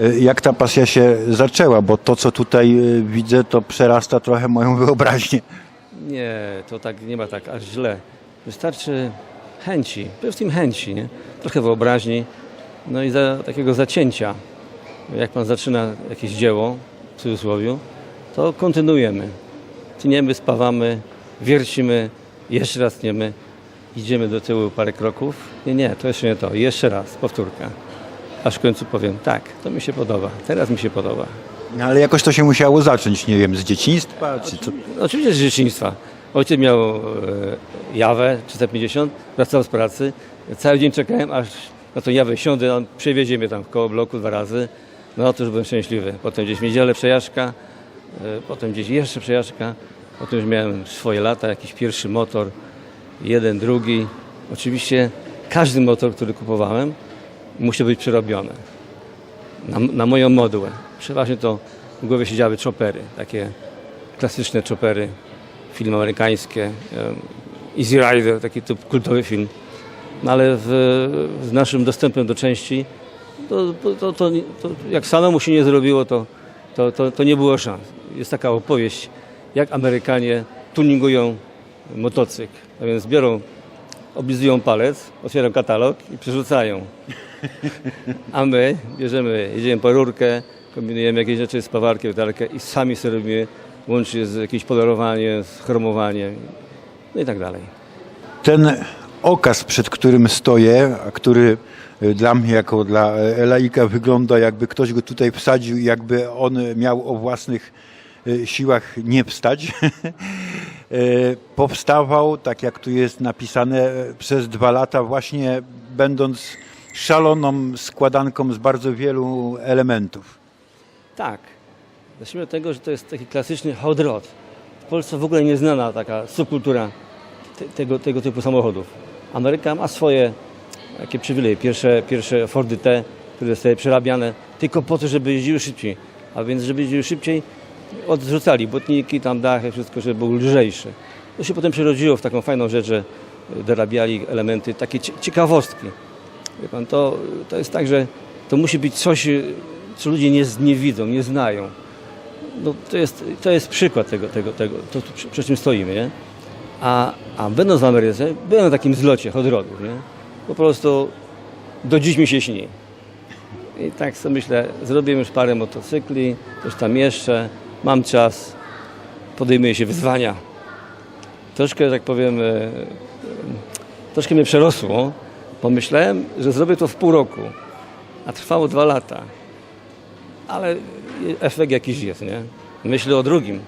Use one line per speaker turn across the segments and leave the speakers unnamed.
E, Jak ta pasja się zaczęła? Bo to, co tutaj e, widzę, to przerasta trochę moją wyobraźnię.
Nie, to tak nie ma tak aż źle. Wystarczy chęci, przede wszystkim chęci, nie? trochę wyobraźni, no i za, takiego zacięcia. Jak pan zaczyna jakieś dzieło, w cudzysłowie, to kontynuujemy. Tniemy, spawamy, wiercimy, jeszcze raz tniemy, idziemy do tyłu parę kroków. Nie, nie, to jeszcze nie to, jeszcze raz, powtórka. Aż w końcu powiem, tak, to mi się podoba, teraz mi się podoba.
No, Ale jakoś to się musiało zacząć, nie wiem, z dzieciństwa, czy co?
Oczywiście z dzieciństwa. Ojciec miał e, jawę 350, wracał z pracy. Cały dzień czekałem, aż na tą jawę siądę, on przewiezie mnie tam koło bloku dwa razy. No to już byłem szczęśliwy. Potem gdzieś w niedzielę przejażdżka, e, potem gdzieś jeszcze przejażdżka. Potem już miałem swoje lata, jakiś pierwszy motor, jeden, drugi. Oczywiście każdy motor, który kupowałem, musiał być przerobiony na, na moją modułę. Przeważnie to w głowie siedziały chopery, takie klasyczne chopery, filmy amerykańskie, Easy Rider, taki typ kultowy film. No ale w, z naszym dostępem do części, to, to, to, to jak samemu się nie zrobiło, to, to, to, to nie było szans. Jest taka opowieść, jak Amerykanie tuningują motocykl. A więc biorą, oblizują palec, otwierają katalog i przerzucają. A my bierzemy, jedziemy po rurkę, kombinujemy jakieś rzeczy z pawarkiem, dalkę i sami sobie robimy, łącznie z jakimś polerowaniem, z chromowaniem, no i tak dalej.
Ten okaz, przed którym stoję, a który e, dla mnie jako dla e, laika wygląda jakby ktoś go tutaj wsadził i jakby on miał o własnych e, siłach nie wstać, powstawał, tak jak tu jest napisane, e, przez dwa lata właśnie będąc szaloną składanką z bardzo wielu elementów.
Tak. Zacznijmy od tego, że to jest taki klasyczny hot rod. W Polsce w ogóle nieznana taka subkultura te, tego, tego typu samochodów. Ameryka ma swoje takie przywileje. Pierwsze, pierwsze Fordy T, które zostały przerabiane tylko po to, żeby jeździły szybciej. A więc, żeby jeździły szybciej, odrzucali botniki, tam dachy, wszystko, żeby był lżejszy. To się potem przerodziło w taką fajną rzecz, że dorabiali elementy, takie cie- ciekawostki. Wie pan, to, to jest tak, że to musi być coś, co ludzie nie, nie widzą, nie znają. No, to, jest, to jest przykład tego, tego, tego to, przy, przy czym stoimy, nie? A, a będąc w Ameryce, byłem na takim zlocie hot rodów, nie? Po prostu do dziś mi się śni. I tak sobie myślę, zrobię już parę motocykli, coś tam jeszcze, mam czas, podejmuję się wyzwania. Troszkę, tak powiem, e, troszkę mnie przerosło. Pomyślałem, że zrobię to w pół roku, a trwało dwa lata. Ale efekt jakiś jest, nie? Myślę o drugim.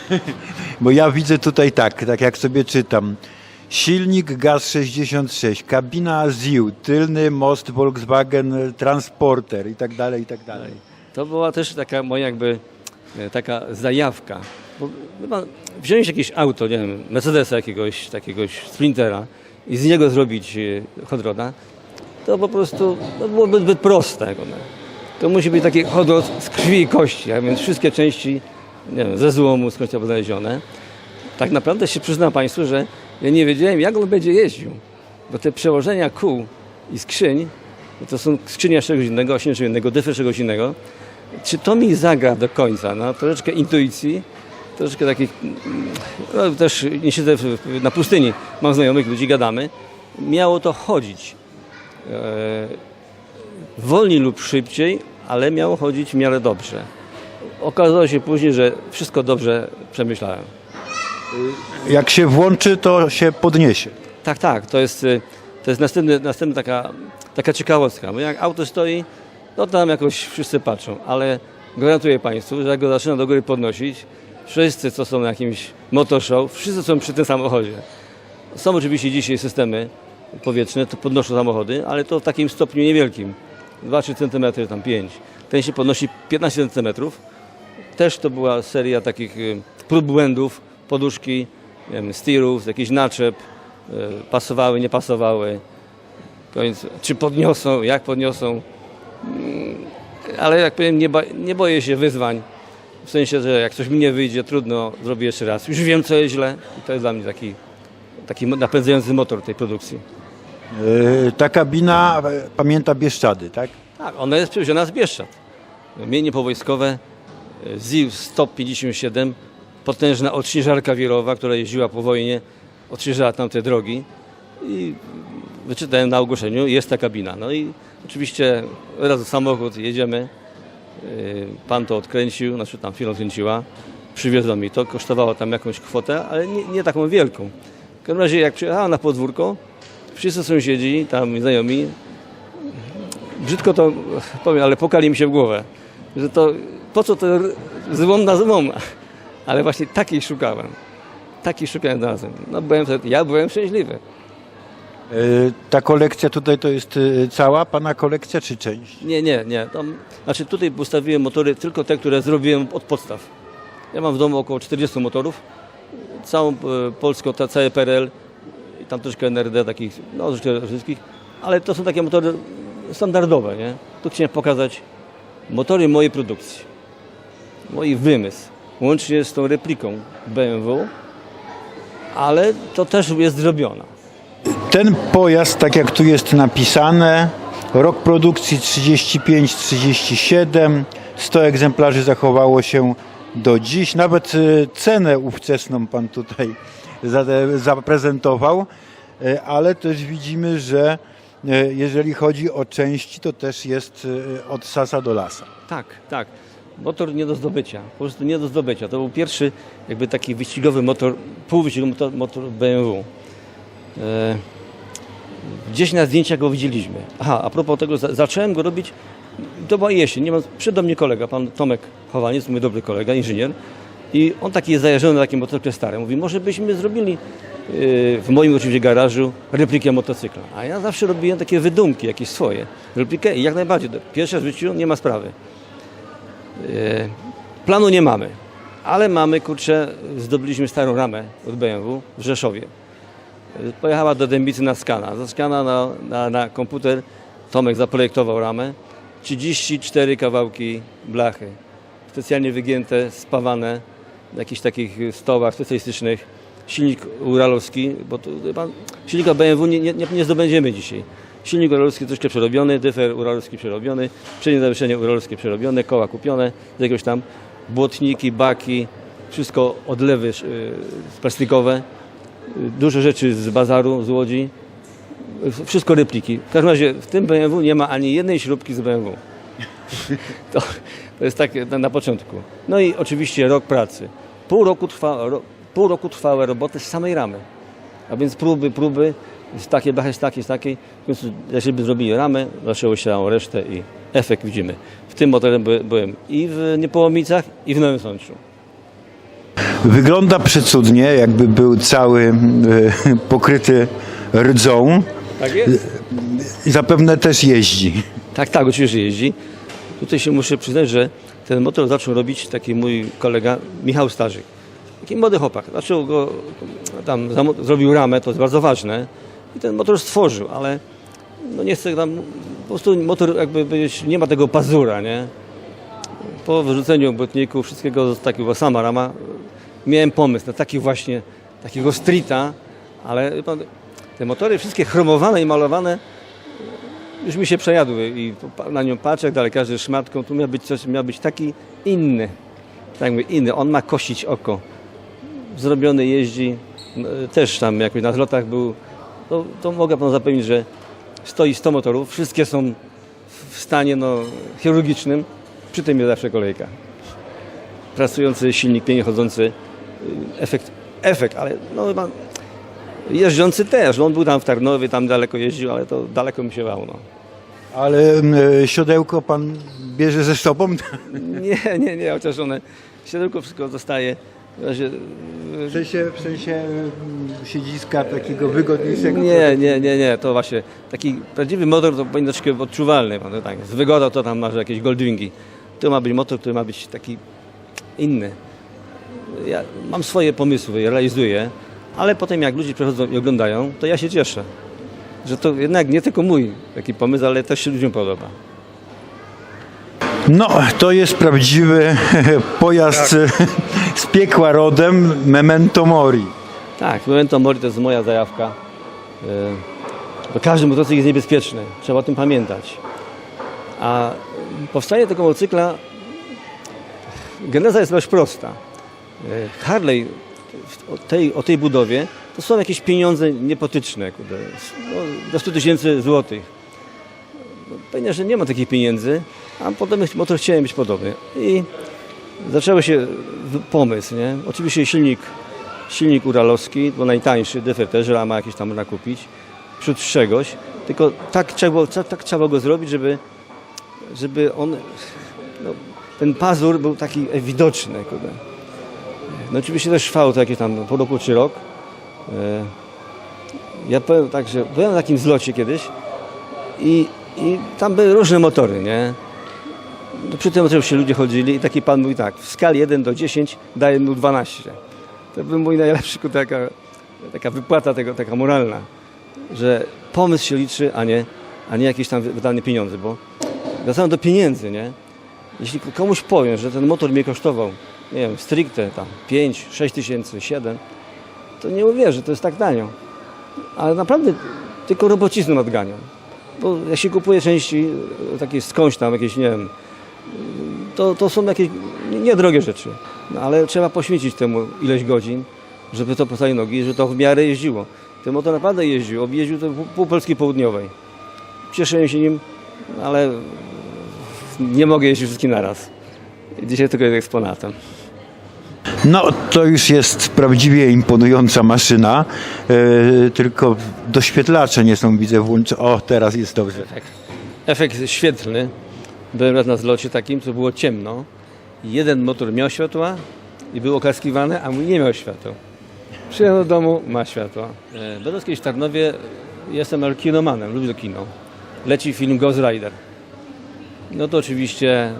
Bo ja widzę tutaj tak, tak jak sobie czytam. Silnik GAZ 66, kabina ZIU, tylny most Volkswagen Transporter i tak dalej, i tak dalej.
To była też taka moja jakby taka zajawka. Bo, wie pan, wziąć jakieś auto, nie wiem, Mercedesa jakiegoś, takiegoś Sprintera i z niego zrobić e, hot roda, to po prostu no, byłoby zbyt proste. To musi być taki hot rod z krwi i kości, a więc wszystkie części nie wiem, ze złomu skądś tam znalezione. Tak naprawdę się przyznam Państwu, że ja nie wiedziałem, jak on będzie jeździł. Bo te przełożenia kół i skrzyń, no to są skrzynia czegoś innego, ośnia czegoś innego, dyfy czegoś innego. Czy to mi zagra do końca? No, troszeczkę intuicji, troszeczkę takich, no, też nie siedzę na pustyni, mam znajomych ludzi, gadamy. Miało to chodzić. E, wolniej lub szybciej, ale miało chodzić w miarę dobrze. Okazało się później, że wszystko dobrze przemyślałem.
Jak się włączy, to się podniesie.
Tak, tak, to jest, y, to jest następny, następna taka, taka ciekawostka, bo jak auto stoi, no tam jakoś wszyscy patrzą, ale gwarantuję Państwu, że jak go zaczyna do góry podnosić, wszyscy, co są na jakimś motorshow, wszyscy są przy tym samochodzie. Są oczywiście dzisiaj systemy powietrzne, to podnoszą samochody, ale to w takim stopniu niewielkim, 2-3 cm, tam 5. Ten się podnosi 15 cm. Też to była seria takich y, prób błędów, poduszki, wiem, steerów, jakichś naczep, y, pasowały, nie pasowały. Koniec, czy podniosą, jak podniosą. Mm, Ale jak powiem, nie, nie boję się wyzwań. W sensie, że jak coś mi nie wyjdzie, trudno, zrobię jeszcze raz. Już wiem, co jest źle i to jest dla mnie taki, taki napędzający motor tej produkcji.
Yy, Ta kabina pamięta Bieszczady, tak?
Tak, ona jest przywieziona z Bieszczad. mienie powojskowe, e, ZIL 157, potężna odśnieżarka wirowa, która jeździła po wojnie, odśnieżała tam te drogi i wyczytałem na ogłoszeniu, jest ta kabina. No i oczywiście raz samochód, jedziemy, Yy, Pan to odkręcił, znaczy tam firma odkręciła, przywiozła mi to, kosztowało tam jakąś kwotę, ale nie, nie taką wielką. W każdym razie jak przyjechałem na podwórko, wszyscy sąsiedzi, tam znajomi, brzydko to powiem, ale pokali mi się w głowę, że to po co to złom na złom, ale właśnie takiej szukałem. Takiej szukałem razem. No byłem ja byłem szczęśliwy.
E, Ta kolekcja tutaj to jest e, cała pana kolekcja czy część?
Nie, nie, nie. Tam, znaczy tutaj ustawiłem motory tylko te, które zrobiłem od podstaw. Ja mam w domu około 40 motorów. Całą e, Polską, ta, całe PRL tam troszkę NRD takich, no troszkę wszystkich, ale to są takie motory standardowe, nie? Tu chciałem pokazać motory mojej produkcji. Mój wymysł. Łącznie z tą repliką BMW, ale to też jest zrobiona.
Ten pojazd, tak jak tu jest napisane, rok produkcji 35-37, 100 egzemplarzy zachowało się do dziś. Nawet e, cenę ówczesną pan tutaj zaprezentował, E, ale też widzimy, że e, jeżeli chodzi o części, to też jest od sasa do lasa.
Tak, tak. Motor nie do zdobycia, po prostu nie do zdobycia. To był pierwszy jakby taki wyścigowy motor, półwyścigowy motor, motor BMW. E, gdzieś na zdjęciach go widzieliśmy. Aha, a propos tego, za, zacząłem go robić, to była jesień, nie mam, przyszedł do mnie kolega, pan Tomek Chowaniec, mój dobry kolega, inżynier. I on taki jest zajarzony takim motorze starym. Mówi, może byśmy zrobili e, w moim oczywiście garażu replikę motocykla. A ja zawsze robiłem takie wydumki, jakieś swoje. Replikę i jak najbardziej. Pierwsze w życiu nie ma sprawy. E, Planu nie mamy, ale mamy, kurczę, zdobyliśmy starą ramę od BMW w Rzeszowie. Pojechała do Dębicy na skana. Za skana na, na, na komputer Tomek zaprojektował ramę. 34 kawałki blachy, specjalnie wygięte, spawane w jakichś takich stołach specjalistycznych. Silnik uralowski, bo tu chyba silnika BMW nie, nie, nie zdobędziemy dzisiaj. Silnik uralowski troszkę przerobiony, dyfer uralowski przerobiony, przednie zawieszenie uralowskie przerobione, koła kupione z jakiegoś tam, błotniki, baki, wszystko odlewy y, plastikowe, dużo rzeczy z bazaru, z Łodzi, wszystko repliki. W każdym razie w tym BMW nie ma ani jednej śrubki z BMW. To, to jest tak na, na początku. No i oczywiście rok pracy. Pół roku, trwa, ro, pół roku trwały roboty z samej ramy. A więc próby, próby, z takiej z takiej, z takiej. W końcu, jeżeli zrobili ramę, zaczęło się resztę i efekt widzimy. W tym motorem by, byłem i w Niepołomicach, i w Nowym Sączu.
Wygląda przecudnie, jakby był cały e, pokryty rdzą
Tak jest?
i zapewne też jeździ.
Tak, tak, oczywiście jeździ. Tutaj się muszę przyznać, że ten motor zaczął robić taki mój kolega Michał Starzyk. Taki młody chłopak. Zaczął go, tam zrobił ramę, to jest bardzo ważne. I ten motor stworzył, ale no nie chcę tam, po prostu motor jakby powiedzieć, nie ma tego pazura, nie? Po wyrzuceniu błotników, wszystkiego z takiego sama rama, miałem pomysł na taki właśnie, takiego streeta, ale te motory wszystkie chromowane i malowane już mi się przejadły i na nią patrzę, dalej każdy szmatką, tu miał być coś, miał być taki inny, tak mówię, inny, on ma kosić oko. Zrobiony jeździ, też tam jakoś na zlotach był, to, to mogę panu zapewnić, że stoi 100 motorów, wszystkie są w stanie no, chirurgicznym, przy tym jest zawsze kolejka. Pracujący silnik, pięknie chodzący, efekt, efekt, ale no jeżdżący też, no, on był tam w Tarnowie, tam daleko jeździł, ale to daleko mi się wał, no.
Ale e, siodełko pan bierze ze sobą?
Nie, nie, nie, chociaż one, siodełko wszystko zostaje. W
W sensie, w sensie mm, siedziska takiego wygodniejszego?
nie, nie, nie, nie, to właśnie taki prawdziwy motor to powinien być odczuwalny. tak, z wygodą to tam masz jakieś goldwingi. Tu ma być motor, który ma być taki inny. Ja mam swoje pomysły, realizuję, ale potem jak ludzie przychodzą i oglądają, to ja się cieszę. Że to jednak nie tylko mój taki pomysł, ale też się ludziom podoba.
No, to jest prawdziwy pojazd z piekła rodem, memento mori.
Tak, Memento Mori to jest moja zajawka. Yy, Bo każdy motocykl jest niebezpieczny, trzeba o tym pamiętać. A Powstanie tego motocykla, geneza jest dość prosta. E, Harley o tej, o tej budowie to są jakieś pieniądze niepotyczne, kurde, no, do 100 tysięcy złotych. No, Pewnie, że nie ma takich pieniędzy, a potem motor chciałem być podobny. I zaczęły się pomysł, nie? Oczywiście silnik, silnik uralowski, bo najtańszy, defer też, rama jakieś tam można kupić, przód czegoś, tylko tak trzeba, tak trzeba go zrobić, żeby, żeby on, no, ten pazur był taki widoczny, kurde. No oczywiście też trwało to jakieś tam po roku czy rok. E, Ja powiem tak, że byłem na takim zlocie kiedyś i, i tam były różne motory, nie? No przy tym oczywiście ludzie chodzili i taki pan mówi tak, w skali 1 do 10 daje mu 12. To był mój najlepszy taka, taka wypłata tego, taka moralna, że pomysł się liczy, a nie, a nie jakieś tam wydane pieniądze, bo wracając do pieniędzy, nie? Jeśli komuś powiem, że ten motor mnie kosztował, nie wiem, stricte tam 5, 6 tysięcy, 7, to nie uwierzy, to jest tak tanio. Ale naprawdę tylko robocizną nadganiam. Bo jak się kupuje części e, takie skądś tam, jakieś, nie wiem, to, to są jakieś nie- niedrogie rzeczy. No, ale trzeba poświęcić temu ileś godzin, żeby to postawić nogi, żeby to w miarę jeździło. Ten motor naprawdę jeździł, objeździł to pół Polski Południowej. Cieszyłem się nim, ale nie mogę jeździć wszystkim naraz. Dzisiaj tylko jest eksponatem.
No, to już jest prawdziwie imponująca maszyna, e, tylko doświetlacze nie są, widzę, włączone. O, teraz jest dobrze.
Efekt świetlny. Byłem raz na zlocie takim, co było ciemno. Jeden motor miał światła i był oklaskiwany, a mój nie miał światła. Przyjechał do domu, ma światła. E, Będąc kiedyś w Tarnowie, jestem kinomanem, lubię kino. Leci film Ghost Rider. No to oczywiście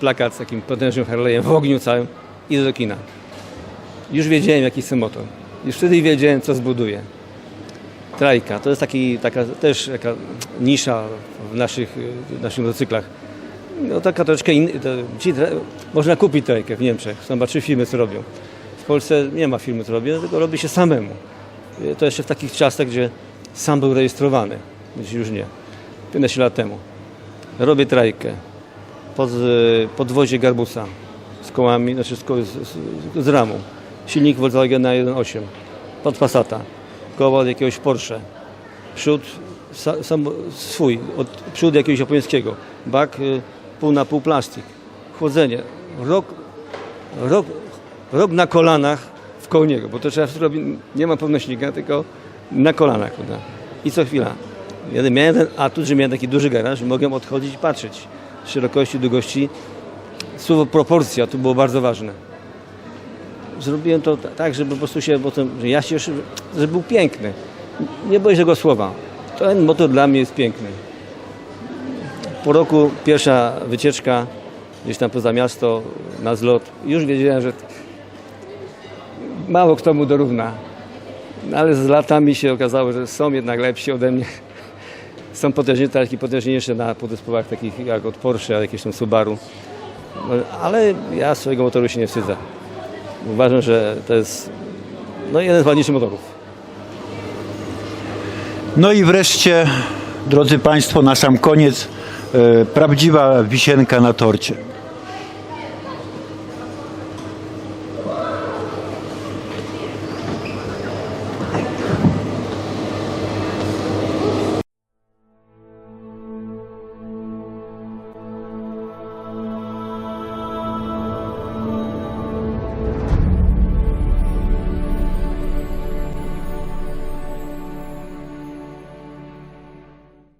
plakat z takim potężnym Harley'em w ogniu całym. Idę do kina. Już wiedziałem, jaki jest ten motor. Już wtedy wiedziałem, co zbuduję. Trajka, to jest taki, taka też taka nisza w naszych, w naszych motocyklach. No taka troszeczkę inna. Można kupić trajkę w Niemczech. Są trzy firmy, co robią. W Polsce nie ma firmy, co robią, tylko robi się samemu. To jeszcze w takich czasach, gdzie sam był rejestrowany. Już nie. 15 lat temu. Robię trajkę pod e, podwozie Garbusa z kołami, znaczy z, z, z, ramą. Silnik Volkswagena 1.8 pod Passata. Koło od jakiegoś Porsche. Przód sa, sam, swój, od przód jakiegoś japońskiego. Bak y, pół na pół plastik. Chłodzenie. Rok, rok, rok na kolanach w koło niego, bo to trzeba zrobić, nie ma pełnośnika, tylko na kolanach. Prawda? I co chwila. Miałem ten atut, że miałem taki duży garaż, mogłem odchodzić i patrzeć. Szerokości, długości. Słowo proporcja tu było bardzo ważne zrobiłem to ta- tak, żeby po prostu się, to, że ja się, żeby był piękny. Nie boję się tego słowa. Ten motor dla mnie jest piękny. Po roku pierwsza wycieczka gdzieś tam poza miasto na zlot. Już wiedziałem, że mało kto mu dorówna. Ale z latami się okazało, że są jednak lepsi ode mnie. Są potężniejsze, takie potężniejsze na podespołach takich jak od Porsche, jakieś tam Subaru. No, ale ja swojego motoru się nie wstydzę. Uważam, że to jest no, jeden z ładniejszych motorów.
No i wreszcie, drodzy Państwo, na sam koniec, e, prawdziwa wisienka na torcie.